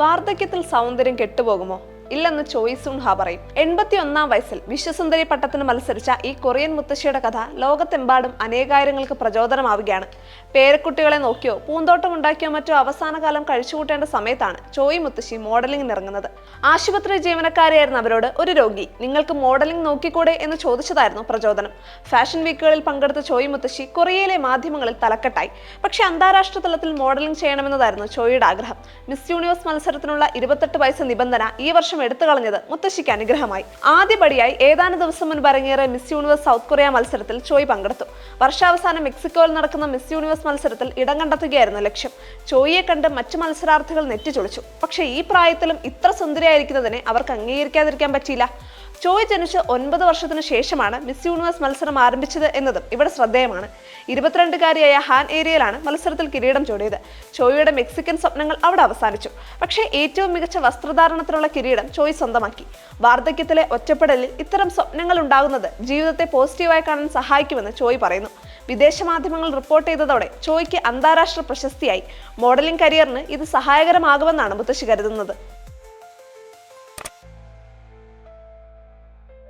വാർദ്ധക്യത്തിൽ സൗന്ദര്യം കെട്ടുപോകുമോ? ഇല്ലെന്ന് ചോയ് സുൺ ഹാ പറയും. എൺപത്തി ഒന്നാം വയസ്സിൽ വിശ്വസുന്ദരി പട്ടത്തിന് മത്സരിച്ച ഈ കൊറിയൻ മുത്തശ്ശിയുടെ കഥ ലോകത്തെമ്പാടും അനേകായിരങ്ങൾക്ക് പ്രചോദനമാവുകയാണ്. പേരക്കുട്ടികളെ നോക്കിയോ പൂന്തോട്ടം ഉണ്ടാക്കിയോ മറ്റോ അവസാന കാലം കഴിച്ചുകൂട്ടേണ്ട സമയത്താണ് ചോയ് മുത്തശ്ശി മോഡലിംഗിന് ഇറങ്ങുന്നത്. ആശുപത്രി ജീവനക്കാരിയായിരുന്ന അവരോട് ഒരു രോഗി നിങ്ങൾക്ക് മോഡലിംഗ് നോക്കിക്കൂടെ? എന്ന് ചോദിച്ചതായിരുന്നു പ്രചോദനം. ഫാഷൻ വീക്കുകളിൽ പങ്കെടുത്ത ചോയ് മുത്തശ്ശി കൊറിയയിലെ മാധ്യമങ്ങളിൽ തലക്കെട്ടായി. പക്ഷെ അന്താരാഷ്ട്ര തലത്തിൽ മോഡലിംഗ് ചെയ്യണമെന്നതായിരുന്നു ചോയുടെ ആഗ്രഹം. മിസ് യൂണിവേഴ്സ് മത്സരത്തിനുള്ള ഇരുപത്തെട്ട് വയസ്സ് നിബന്ധന ഈ വർഷം എടുത്തു കളഞ്ഞത് മുത്തശ്ശിക്ക് അനുഗ്രഹമായി. ആദ്യപടിയായി ഏതാനും ദിവസം മുൻപ് അരങ്ങേറിയ മിസ് യൂണിവേഴ്സ് സൗത്ത് കൊറിയ മത്സരത്തിൽ ചോയ് പങ്കെടുത്തു. വർഷാവസാനം മെക്സിക്കോയിൽ നടക്കുന്ന മിസ് യൂണിവേഴ്സ് മത്സരത്തിൽ ഇടം കണ്ടെത്തുകയായിരുന്നു ലക്ഷ്യം. ചോയിയെ കണ്ട് മറ്റു മത്സരാർത്ഥികൾ നെറ്റിച്ചൊളിച്ചു പക്ഷേ ഈ പ്രായത്തിലും ഇത്ര സുന്ദരിയായിരിക്കുന്നതിനെ അവർക്ക് അംഗീകരിക്കാതിരിക്കാൻ പറ്റിയില്ല. ചോയ് ജനിച്ച് ഒൻപത് വർഷത്തിനു ശേഷമാണ് മിസ് യൂണിവേഴ്സ് മത്സരം ആരംഭിച്ചത് എന്നതും ഇവിടെ ശ്രദ്ധേയമാണ്. ഇരുപത്തിരണ്ടുകാരിയായ ഹാൻ ഏരിയയിലാണ് മത്സരത്തിൽ കിരീടം ചൂടിയത്. ചോയിയുടെ മെക്സിക്കൻ സ്വപ്നങ്ങൾ അവിടെ അവസാനിച്ചു. പക്ഷേ ഏറ്റവും മികച്ച വസ്ത്രധാരണത്തിനുള്ള കിരീടം ചോയ് സ്വന്തമാക്കി. വാർദ്ധക്യത്തിലെ ഒറ്റപ്പെടലിൽ ഇത്തരം സ്വപ്നങ്ങൾ ഉണ്ടാകുന്നത് ജീവിതത്തെ പോസിറ്റീവായി കാണാൻ സഹായിക്കുമെന്ന് ചോയ് പറയുന്നു. വിദേശ മാധ്യമങ്ങൾ റിപ്പോർട്ട് ചെയ്തതോടെ ചോയ്ക്ക് അന്താരാഷ്ട്ര പ്രശസ്തിയായി. മോഡലിംഗ് കരിയറിന് ഇത് സഹായകരമാകുമെന്നാണ് മുത്തശ്ശി കരുതുന്നത്.